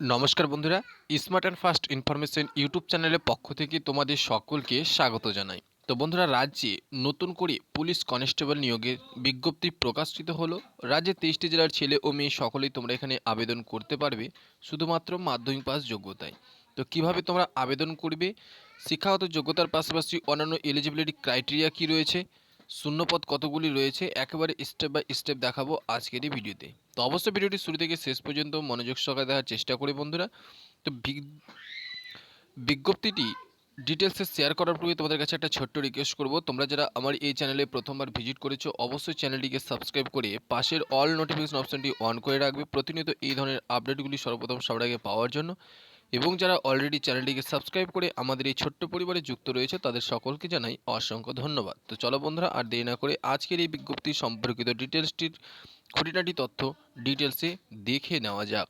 নমস্কার বন্ধুরা smart and fast information YouTube চ্যানেলের পক্ষ থেকে তোমাদের সকলকে স্বাগত জানাই। তো বন্ধুরা, রাজ্যে নতুন করে পুলিশ কনস্টেবল নিয়োগের বিজ্ঞপ্তি প্রকাশিত হলো। রাজ্যের তেইশটি জেলার ছেলে ও মেয়ে সকলেই তোমরা এখানে আবেদন করতে পারবে, শুধুমাত্র মাধ্যমিক পাস যোগ্যতায়। তো কীভাবে তোমরা আবেদন করবে? শিক্ষাগত যোগ্যতার পাশাপাশি অন্যান্য এলিজিবিলিটি ক্রাইটেরিয়া কি রয়েছে? শূন্যপদ কতগুলি রয়েছে, একেবারে স্টেপ বাই স্টেপ দেখাবো আজকের এই ভিডিওতে। তো অবশ্যই ভিডিওটি শুরু থেকে শেষ পর্যন্ত মনোযোগ সহকারে দেখার চেষ্টা করি বন্ধুরা। তো বিজ্ঞপ্তিটি ডিটেলসে শেয়ার করার পূর্বে তোমাদের কাছে একটা ছোট্ট রিকোয়েস্ট করব। তোমরা যারা আমার এই চ্যানেলে প্রথমবার ভিজিট করেছ, অবশ্যই চ্যানেলটিকে সাবস্ক্রাইব করে পাশের অল নোটিফিকেশন অপশনটি অন করে রাখবে। প্রতিনিয়ত এই ধরনের আপডেটগুলি সর্বপ্রথম সবার আগে পাওয়ার জন্য। এবং যারা অলরেডি চ্যানেলটিকে সাবস্ক্রাইব করে আমাদের এই ছোট্ট পরিবারে যুক্ত রয়েছে, তাদের সকলকে জানাই অসংখ্য ধন্যবাদ। তো চলো বন্ধুরা, আর দেরি না করে আজকের এই বিজ্ঞপ্তি সম্পর্কিত ডিটেলসটির খুঁটিনাটি তথ্য ডিটেলসে দেখে নেওয়া যাক।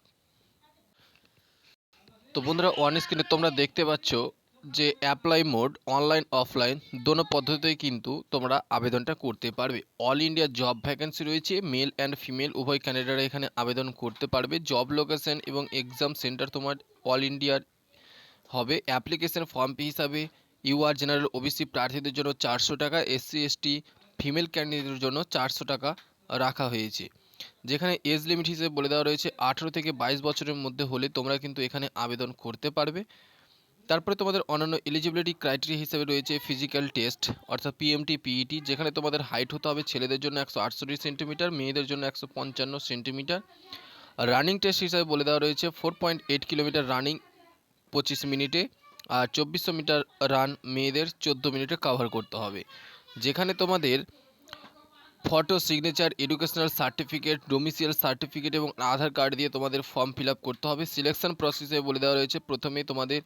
তো বন্ধুরা ওয়ান স্ক্রিনে তোমরা দেখতে পাচ্ছ যে অ্যাপ্লাই মোড অনলাইন অফলাইন দোনো পদ্ধতিতেই কিন্তু তোমরা আবেদনটা করতে পারবে। অল ইন্ডিয়া জব ভ্যাকেন্সি রয়েছে মেল অ্যান্ড ফিমেল উভয় ক্যান্ডিডেটরা এখানে আবেদন করতে পারবে। জব লোকেশন এবং এক্সাম সেন্টার তোমার অল ইন্ডিয়ার হবে। অ্যাপ্লিকেশন ফর্ম ফি হিসাবে ইউআর জেনারেল ওবিসি প্রার্থীদের জন্য চারশো টাকা এসসি এসটি ফিমেল ক্যান্ডিডেটের জন্য চারশো টাকা রাখা হয়েছে। যেখানে এজ লিমিট হিসেবে বলে দেওয়া রয়েছে, আঠেরো থেকে বাইশ বছরের মধ্যে হলে তোমরা কিন্তু এখানে আবেদন করতে পারবে। তারপরে তোমাদের অন্যান্য এলিজিবিলিটি ক্রাইটেরিয়া হিসেবে রয়েছে ফিজিক্যাল টেস্ট অর্থাৎ পিএমটি পিইটি যেখানে তোমাদের হাইট হতে হবে ছেলেদের জন্য একশো আটষট্টি সেন্টিমিটার মেয়েদের জন্য একশো পঞ্চান্ন সেন্টিমিটার রানিং টেস্ট হিসাবে বলে দেওয়া রয়েছে four point eight kilometre running পঁচিশ মিনিটে আর চব্বিশশো মিটার রান মেয়েদের চোদ্দ মিনিটে কভার করতে হবে। যেখানে তোমাদের photo signature educational certificate domicile certificate এবং আধার কার্ড দিয়ে তোমাদের ফর্ম ফিল করতে হবে। সিলেকশন প্রসেসে বলে দেওয়া রয়েছে, প্রথমে তোমাদের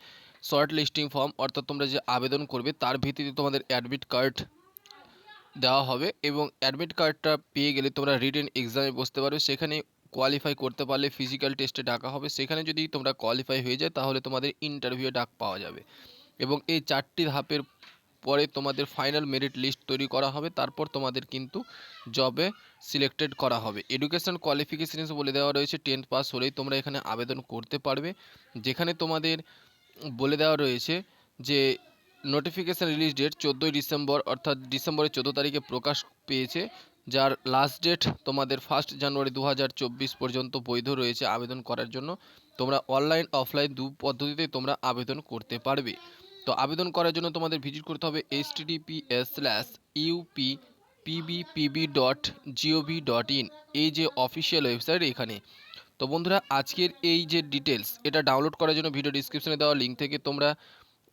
শর্ট লিস্টিং ফর্ম অর্থাৎ তোমরা যে আবেদন করবে তার ভিত্তিতে তোমাদের অ্যাডমিট কার্ড দেওয়া হবে এবং অ্যাডমিট কার্ডটা পেয়ে গেলে তোমরা রিটেন এক্সামে বসতে পারবে। সেখানে কোয়ালিফাই করতে পারলে ফিজিক্যাল টেস্টে ডাকা হবে। সেখানে যদি তোমরা কোয়ালিফাই হয়ে যায়, তাহলে তোমাদের ইন্টারভিউ ডাক পাওয়া যাবে। এবং এই চারটি ধাপের পরে তোমাদের ফাইনাল মেরিট লিস্ট তৈরি করা হবে। তারপর তোমাদের কিন্তু জবে সিলেক্টেড করা হবে। এডুকেশন কোয়ালিফিকেশন বলে দেওয়া রয়েছে। টেন্থ পাস হলেই তোমরা এখানে আবেদন করতে পারবে। যেখানে তোমাদের বলে দেওয়া রয়েছে যে নোটিফিকেশান রিলিজ ডেট চোদ্দোই ডিসেম্বর, অর্থাৎ ডিসেম্বরের চোদ্দ তারিখে প্রকাশ পেয়েছে। যার লাস্ট ডেট তোমাদের ফার্স্ট জানুয়ারি দু হাজার চব্বিশ পর্যন্ত বৈধ রয়েছে আবেদন করার জন্য, তোমরা অনলাইন অফলাইন দু পদ্ধতিতেই তোমরা আবেদন করতে পারবে। তো আবেদন করার জন্য তোমাদের ভিজিট করতে হবে H TDPS slash UP PBPB dot GOV dot in এই যে অফিসিয়াল ওয়েবসাইট এখানে। তো বন্ধুরা, আজকের এই যে ডিটেলস এটা ডাউনলোড করার জন্য ভিডিও ডিসক্রিপশনে দেওয়া লিঙ্ক থেকে তোমরা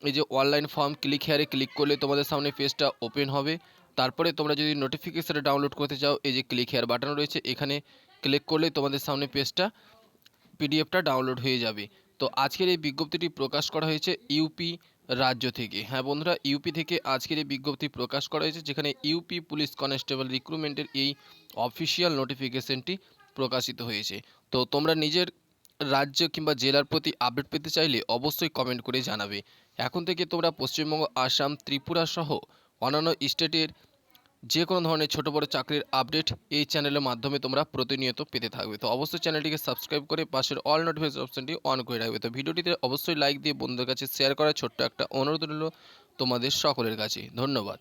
এই যে অনলাইন ফর্ম ক্লিক হেয়ারে ক্লিক করলে তোমাদের সামনে পেজটা ওপেন হবে। তারপরে তোমরা যদি নোটিফিকেশানে ডাউনলোড করতে চাও, এই যে ক্লিক হেয়ার বাটন রয়েছে, এখানে ক্লিক করলে তোমাদের সামনে পেজটা পিডিএফটা ডাউনলোড হয়ে যাবে। তো আজকের এই বিজ্ঞপ্তিটি প্রকাশ করা হয়েছে ইউপি রাজ্য থেকে। হ্যাঁ বন্ধুরা ইউপি থেকে আজকের এই বিজ্ঞপ্তি প্রকাশ করা হয়েছে, যেখানে ইউপি পুলিশ কনস্টেবল রিক্রুটমেন্টের এই অফিসিয়াল নোটিফিকেশনটি প্রকাশিত হয়েছে। তো তোমরা নিজের রাজ্য কিংবা জেলার প্রতি আপডেট পেতে চাইলে অবশ্যই কমেন্ট করে জানাবে। এখন থেকে তোমরা পশ্চিমবঙ্গ, আসাম, ত্রিপুরা সহ অন্যান্য স্টেটের যে কোনো ধরনের ছোটো বড়ো চাকরির আপডেট এই চ্যানেলের মাধ্যমে তোমরা প্রতিনিয়ত পেতে থাকবে। তো অবশ্যই চ্যানেলটিকে সাবস্ক্রাইব করে পাশের অল নোটিফিকেশন অপশনটি অন করে রাখবে। তো ভিডিওটিতে অবশ্যই লাইক দিয়ে বন্ধুদের কাছে শেয়ার করার ছোট্ট একটা অনুরোধ রইল তোমাদের সকলের কাছে। ধন্যবাদ।